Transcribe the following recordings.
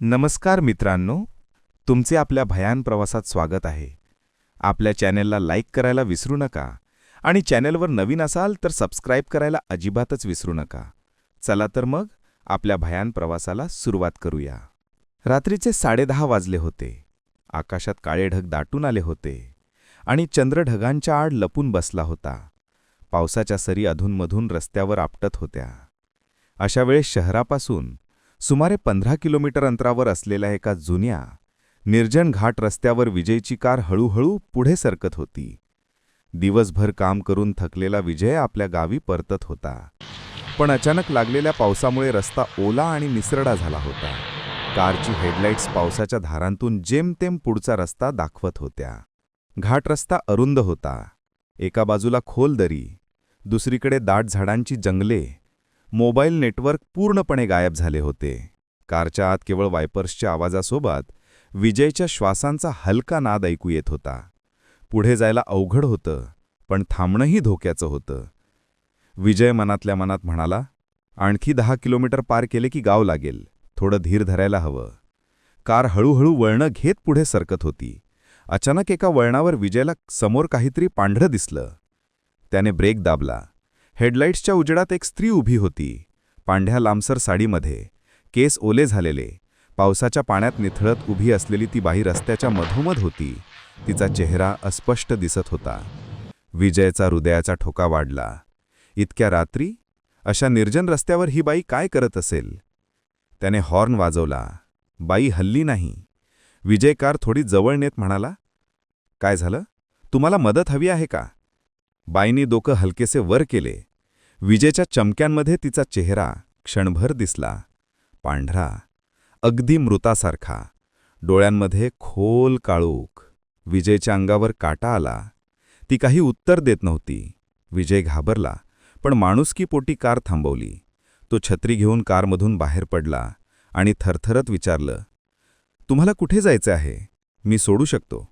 नमस्कार मित्रांनो तुमचे आपल्या भयान प्रवासात स्वागत आहे. आपल्या चॅनेलला लाईक करायला विसरू नका आणि चॅनेलवर नवीन असाल तर सबस्क्राईब करायला अजिबातच विसरू नका. चला तर मग आपल्या भयान प्रवासाला सुरुवात करूया. रात्रीचे साडेदहा वाजले होते. आकाशात काळे ढग दाटून आले होते आणि चंद्र ढगांच्या आड लपून बसला होता. पावसाच्या सरी अधूनमधून रस्त्यावर आपटत होत्या. अशा वेळेस शहरापासून सुमारे पंधरा किलोमीटर अंतरावर असलेल्या एका जुन्या निर्जन घाट रस्त्यावर विजयची कार हळूहळू पुढे सरकत होती. दिवसभर काम करून थकलेला विजय आपल्या गावी परतत होता. पण अचानक लागलेल्या पावसामुळे रस्ता ओला आणि निसरडा झाला होता. कारची हेडलाईट्स पावसाच्या धारांतून जेमतेम पुढचा रस्ता दाखवत होत्या. घाट रस्ता अरुंद होता. एका बाजूला खोल दरी दुसरीकडे दाट झाडांची जंगले मोबाईल नेटवर्क पूर्णपणे गायब झाले होते. कारच्या आत केवळ वायपर्सच्या आवाजासोबत विजयच्या श्वासांचा हलका नाद ऐकू येत होता. पुढे जायला अवघड होतं पण थांबणंही धोक्याचं होतं. विजय मनातल्या मनात म्हणाला आणखी दहा किलोमीटर पार केले की गाव लागेल थोडं धीर धरायला हवं. कार हळूहळू वळणं घेत पुढे सरकत होती. अचानक एका वळणावर विजयला समोर काहीतरी पांढरं दिसलं. त्याने ब्रेक दाबला. हेडलाईट्सच्या उजेडात एक स्त्री उभी होती. पांढ्या लांबसर साडीमध्ये. केस ओले झालेले. पावसाच्या पाण्यात निथळत उभी असलेली ती बाई रस्त्याच्या मधोमध होती. तिचा चेहरा अस्पष्ट दिसत होता. विजयचा हृदयाचा ठोका वाढला. इतक्या रात्री? अशा निर्जन रस्त्यावर ही बाई काय करत असेल? त्याने हॉर्न वाजवला. बाई हल्ली नाही. विजय कार थोडी जवळ नेत म्हणाला काय झालं? तुम्हाला मदत हवी आहे का? बाईनी डोकं हलकेसे वर केले. विजेच्या चमक्यांमध्ये तिचा चेहरा क्षणभर दिसला. पांढरा अगदी मृतासारखा. डोळ्यांमध्ये खोल काळूक विजयच्या अंगावर काटा आला. ती काही उत्तर देत नव्हती. विजय घाबरला पण माणुसकीपोटी कार थांबवली. तो छत्री घेऊन कारमधून बाहेर पडला आणि थरथरत विचारलं तुम्हाला कुठे जायचं आहे? मी सोडू शकतो.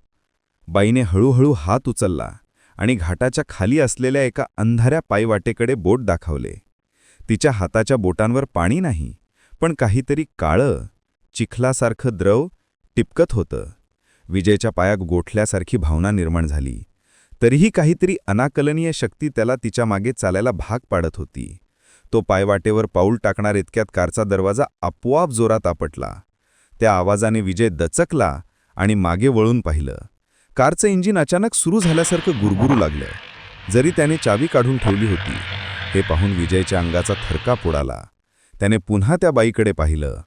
बाईने हळूहळू हात उचलला. आणि घाटाच्या खाली असलेल्या एका अंधाऱ्या पायवाटेकडे बोट दाखवले. तिच्या हाताच्या बोटांवर पाणी नाही पण काहीतरी काळं चिखलासारखं द्रव टिपकत होतं. विजयच्या पायात गोठल्यासारखी भावना निर्माण झाली. तरीही काहीतरी अनाकलनीय शक्ती त्याला तिच्यामागे चालायला भाग पाडत होती. तो पायवाटेवर पाऊल टाकणार इतक्यात कारचा दरवाजा आपोआप जोरात आपटला. त्या आवाजाने विजय दचकला आणि मागे वळून पाहिलं. कारचं इंजिन अचानक सुरू झाल्यासारखं गुरगुरू लागलं जरी त्याने चावी काढून ठेवली होती हे पाहून विजयच्या अंगाचा थरका उडाला त्याने पुन्हा त्या बाईकडे पाहिलं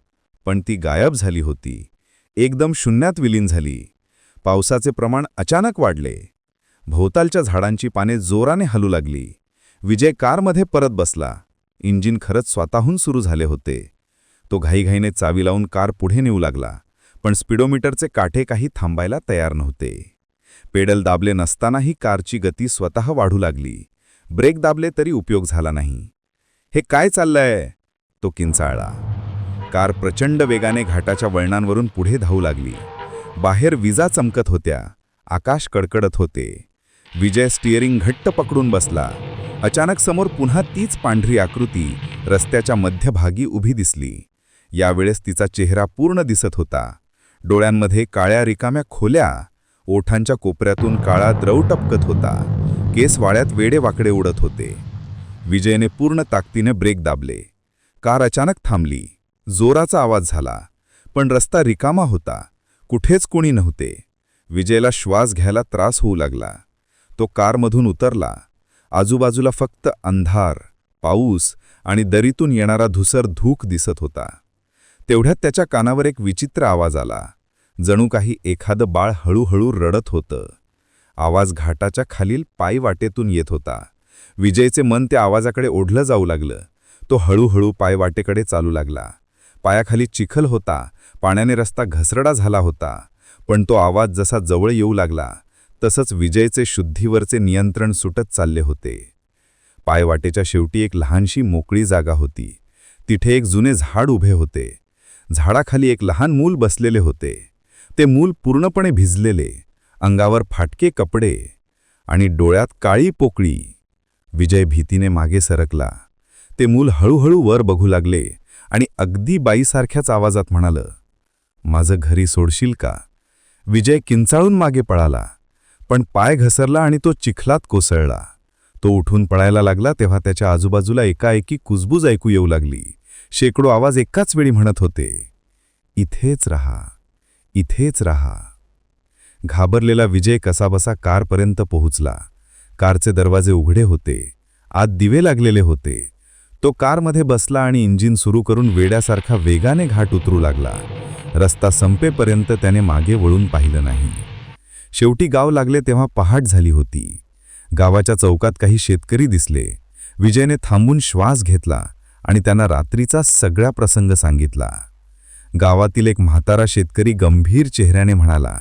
पण ती गायब झाली होती. एकदम शून्यात विलीन झाली. पावसाचे प्रमाण अचानक वाढले. भोवतालच्या झाडांची पाने जोराने हलू लागली. विजय कारमध्ये परत बसला. इंजिन खरंच स्वतःहून सुरू झाले होते. तो घाईघाईने चावी लावून कार पुढे नेऊ लागला पण स्पीडोमीटरचे काठे काही थांबायला तयार नव्हते. पेडल दाबले नसतानाही कारची गती स्वतः वाढू लागली. ब्रेक दाबले तरी उपयोग झाला नाही. हे काय चाललंय? तो किंचाळला. कार प्रचंड वेगाने घाटाच्या वळणांवरून पुढे धावू लागली. बाहेर विजा चमकत होत्या. आकाश कडकडत होते. विजय स्टिअरिंग घट्ट पकडून बसला. अचानक समोर पुन्हा तीच पांढरी आकृती रस्त्याच्या मध्यभागी उभी दिसली. यावेळेस तिचा चेहरा पूर्ण दिसत होता. डोळ्यांमध्ये काळ्या रिकाम्या खोल्या ओठांच्या कोपऱ्यातून काळा द्रव टपकत होता. केस वाळ्यात वेडे वाकडे उडत होते. विजयने पूर्ण ताकदीने ब्रेक दाबले. कार अचानक थांबली. जोराचा आवाज झाला. पण रस्ता रिकामा होता. कुठेच कोणी नव्हते. विजयला श्वास घ्यायला त्रास होऊ लागला. तो कारमधून उतरला. आजूबाजूला फक्त अंधार पाऊस आणि दरीतून येणारा धुसर धूक दिसत होता. तेवढ्यात त्याच्या कानावर एक विचित्र आवाज आला. जणू काही एखादं बाळ हळूहळू रडत होतं. आवाज घाटाच्या खालील पायवाटेतून येत होता. विजयचे मन त्या आवाजाकडे ओढलं जाऊ लागलं. तो हळूहळू पायवाटेकडे चालू लागला. पायाखाली चिखल होता. पाण्याने रस्ता घसरडा झाला होता. पण तो आवाज जसा जवळ येऊ लागला तसंच विजयचे शुद्धीवरचे नियंत्रण सुटत चालले होते. पायवाटेच्या शेवटी एक लहानशी मोकळी जागा होती. तिथे एक जुने झाड उभे होते. झाडाखाली एक लहान मूल बसलेले होते. ते मूल पूर्णपणे भिजलेले अंगावर फाटके कपडे आणि डोळ्यात काळी पोकळी. विजय भीतीने मागे सरकला. ते मूल हळूहळू वर बघू लागले आणि अगदी बाईसारख्याच आवाजात म्हणालं माझं घरी सोडशील का? विजय किंचाळून मागे पळाला पण पाय घसरला आणि तो चिखलात कोसळला. तो उठून पळायला लागला तेव्हा त्याच्या आजूबाजूला एकाएकी कुजबूज ऐकू येऊ लागली. शेकडो आवाज एकाच वेळी म्हणत होते इथेच रहा. इथेच रहा. घाबरलेला विजय कसाबसा कारपर्यंत पोहोचला. कारचे दरवाजे उघडे होते. आत दिवे लागलेले होते. तो कारमध्ये बसला आणि इंजिन सुरू करून वेड्यासारखा वेगाने घाट उतरू लागला. रस्ता संपेपर्यंत त्याने मागे वळून पाहिलं नाही. शेवटी गाव लागले तेव्हा पहाट झाली होती. गावाच्या चौकात काही शेतकरी दिसले. विजयने थांबून श्वास घेतला आणि त्यांना रात्रीचा सगळा प्रसंग सांगितला. गावातील एक म्हातारा शेतकरी गंभीर चेहऱ्याने म्हणाला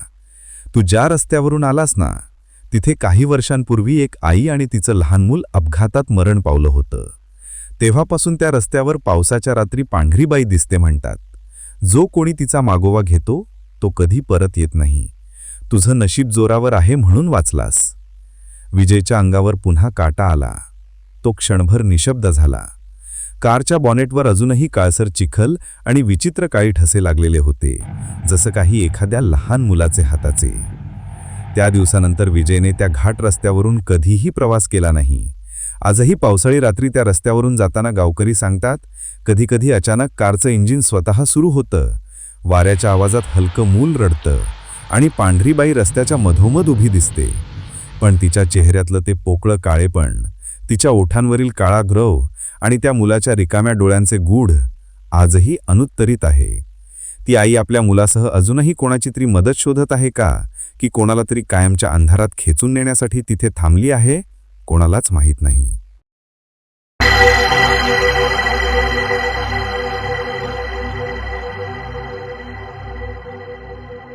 तू ज्या रस्त्यावरून आलास ना तिथे काही वर्षांपूर्वी एक आई आणि तिचं लहान मूल अपघातात मरण पावलं होतं. तेव्हापासून त्या रस्त्यावर पावसाच्या रात्री पांढरी बाई दिसते म्हणतात. जो कोणी तिचा मागोवा घेतो तो कधी परत येत नाही. तुझं नशीब जोरावर आहे म्हणून वाचलास. विजयच्या अंगावर पुन्हा काटा आला. तो क्षणभर निशब्द झाला. कारच्या बॉनेटवर अजूनही काळसर चिखल आणि विचित्र काळी ठसे लागलेले होते जसं काही एखाद्या लहान मुलाचे हाताचे. त्या दिवसानंतर विजयने त्या घाट रस्त्यावरून कधीही प्रवास केला नाही. आजही पावसाळी रात्री त्या रस्त्यावरून जाताना गावकरी सांगतात कधीकधी अचानक कारचं इंजिन स्वतः सुरू होतं. वाऱ्याच्या आवाजात हलकं मूल रडतं आणि पांढरी बाई रस्त्याच्या मधोमध उभी दिसते. पण तिच्या चेहऱ्यातलं ते पोकळं काळेपण तिच्या ओठांवरील काळा ग्रव आणि त्या मुलाच्या रिकाम्या डोळ्यांचे गूढ आजही अनुत्तरित आहे. ती आई आपल्या मुलासह अजूनही कोणाची तरी मदत शोधत आहे का? की कोणाला तरी कायमच्या अंधारात खेचून नेण्यासाठी तिथे थांबली आहे? कोणालाच माहीत नाही.